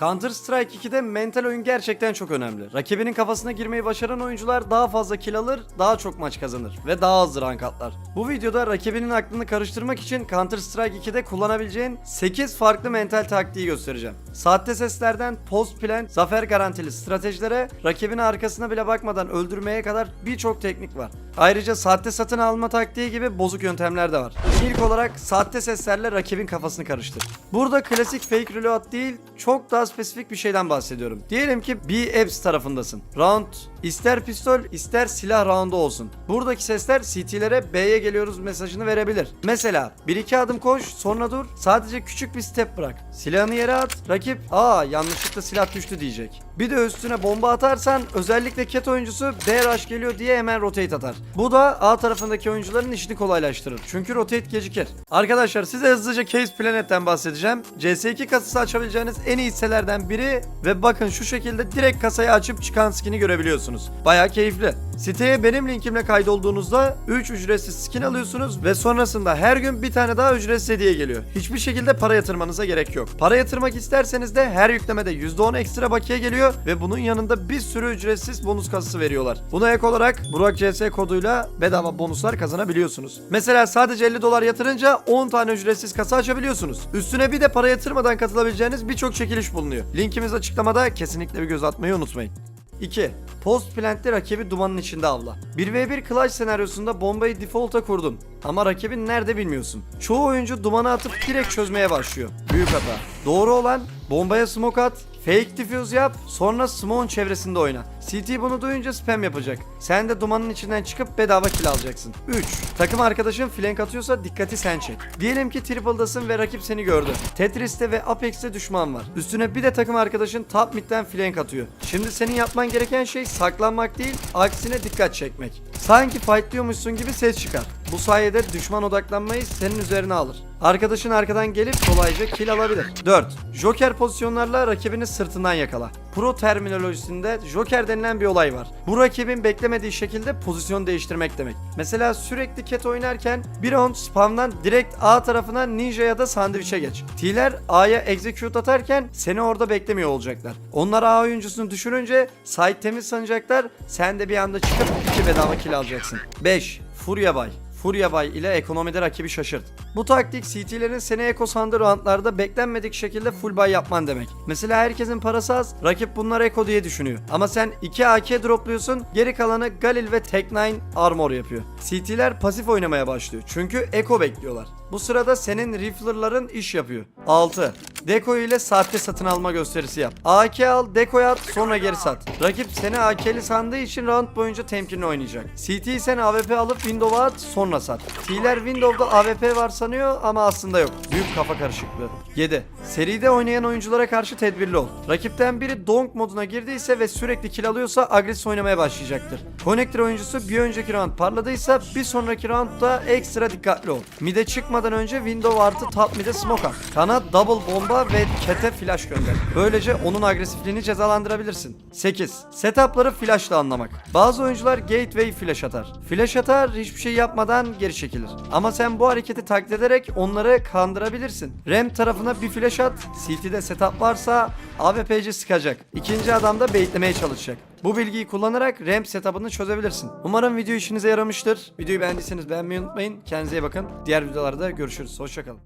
Counter Strike 2'de mental oyun gerçekten çok önemli. Rakibinin kafasına girmeyi başaran oyuncular daha fazla kill alır, daha çok maç kazanır ve daha hızlı rank atlar. Bu videoda rakibinin aklını karıştırmak için Counter Strike 2'de kullanabileceğin 8 farklı mental taktiği göstereceğim. Sahte seslerden post plan, zafer garantili stratejilere, rakibini arkasına bile bakmadan öldürmeye kadar birçok teknik var. Ayrıca sahte satın alma taktiği gibi bozuk yöntemler de var. İlk olarak sahte seslerle rakibin kafasını karıştır. Burada klasik fake reload değil, çok daha spesifik bir şeyden bahsediyorum. Diyelim ki bir apps tarafındasın. Round ister pistol ister silah roundu olsun. Buradaki sesler CT'lere B'ye geliyoruz mesajını verebilir. Mesela bir iki adım koş sonra dur sadece küçük bir step bırak. Silahını yere at rakip aa yanlışlıkla silah düştü diyecek. Bir de üstüne bomba atarsan özellikle cat oyuncusu B rush geliyor diye hemen rotate atar. Bu da A tarafındaki oyuncuların işini kolaylaştırır. Çünkü rotate gecikir. Arkadaşlar size hızlıca Case Planet'ten bahsedeceğim. CS2 kasası açabileceğiniz en iyi sitelerden biri ve bakın şu şekilde direkt kasayı açıp çıkan skin'i görebiliyorsunuz. Baya keyifli. Siteye benim linkimle kaydolduğunuzda 3 ücretsiz skin alıyorsunuz ve sonrasında her gün bir tane daha ücretsiz hediye geliyor. Hiçbir şekilde para yatırmanıza gerek yok. Para yatırmak isterseniz de her yüklemede %10 ekstra bakiye geliyor ve bunun yanında bir sürü ücretsiz bonus kasası veriyorlar. Buna ek olarak Burak CS koduyla bedava bonuslar kazanabiliyorsunuz. Mesela sadece 50 dolar yatırınca 10 tane ücretsiz kasa açabiliyorsunuz. Üstüne bir de para yatırmadan katılabileceğiniz birçok çekiliş bulunuyor. Linkimiz açıklamada kesinlikle bir göz atmayı unutmayın. 2. Post plant'te rakibi dumanın içinde avla. 1v1 clutch senaryosunda bombayı default'a kurdun. Ama rakibin nerede bilmiyorsun. Çoğu oyuncu dumanı atıp direkt çözmeye başlıyor. Büyük hata. Doğru olan bombaya smoke at, fake diffuse yap, sonra smoke'un çevresinde oyna. CT bunu duyunca spam yapacak. Sen de dumanın içinden çıkıp bedava kill alacaksın. 3. Takım arkadaşın flank atıyorsa dikkati sen çek. Diyelim ki triple'dasın ve rakip seni gördü. Tetris'te ve Apex'te düşman var. Üstüne bir de takım arkadaşın top mid'den flank atıyor. Şimdi senin yapman gereken şey saklanmak değil, aksine dikkat çekmek. Sanki fightlıyormuşsun gibi ses çıkar. Bu sayede düşman odaklanmayı senin üzerine alır. Arkadaşın arkadan gelip kolayca kill alabilir. 4. Joker pozisyonlarla rakibini sırtından yakala. Pro terminolojisinde Joker denilen bir olay var. Bu rakibin beklemediği şekilde pozisyon değiştirmek demek. Mesela sürekli cat oynarken bir round spamdan direkt A tarafına ninja ya da sandviçe geç. T'ler A'ya execute atarken seni orada beklemiyor olacaklar. Onlar A oyuncusunu düşürünce site temiz sanacaklar. Sen de bir anda çıkıp iki bedava kill alacaksın. 5. Furya Bay. Furya Bay ile ekonomide rakibi şaşırt. Bu taktik CT'lerin seni eko sandığı roundlarda beklenmedik şekilde full buy yapman demek. Mesela herkesin parası az, rakip bunlar eko diye düşünüyor. Ama sen 2 AK dropluyorsun, geri kalanı Galil ve Tech9 armor yapıyor. CT'ler pasif oynamaya başlıyor. Çünkü eko bekliyorlar. Bu sırada senin riflerların iş yapıyor. 6. Deko ile sahte satın alma gösterisi yap. AK al, dekoya at, sonra geri sat. Rakip seni AK'li sandığı için round boyunca temkinli oynayacak. CT sen AWP alıp window'a at, sonra sat. T'ler window'da AWP var sanıyor ama aslında yok. Büyük kafa karışıklığı. 7. Seride oynayan oyunculara karşı tedbirli ol. Rakipten biri donk moduna girdiyse ve sürekli kill alıyorsa agresif oynamaya başlayacaktır. Connector oyuncusu bir önceki round parladıysa bir sonraki roundda ekstra dikkatli ol. Mide çıkmadan önce window artı top mid'e smoke at. Kana double bomba ve kete flash gönder. Böylece onun agresifliğini cezalandırabilirsin. 8. Setupları flashla anlamak. Bazı oyuncular gateway flash atar. Flash atar hiçbir şey yapmadan geri çekilir. Ama sen bu hareketi taklit ederek onları kandırabilirsin. Ramp tarafına bir flash at. CT'de setup varsa AWP'ci sıkacak. İkinci adam da baitlemeye çalışacak. Bu bilgiyi kullanarak ramp setup'ını çözebilirsin. Umarım video işinize yaramıştır. Videoyu beğendiyseniz beğenmeyi unutmayın. Kendinize iyi bakın. Diğer videolarda görüşürüz. Hoşçakalın.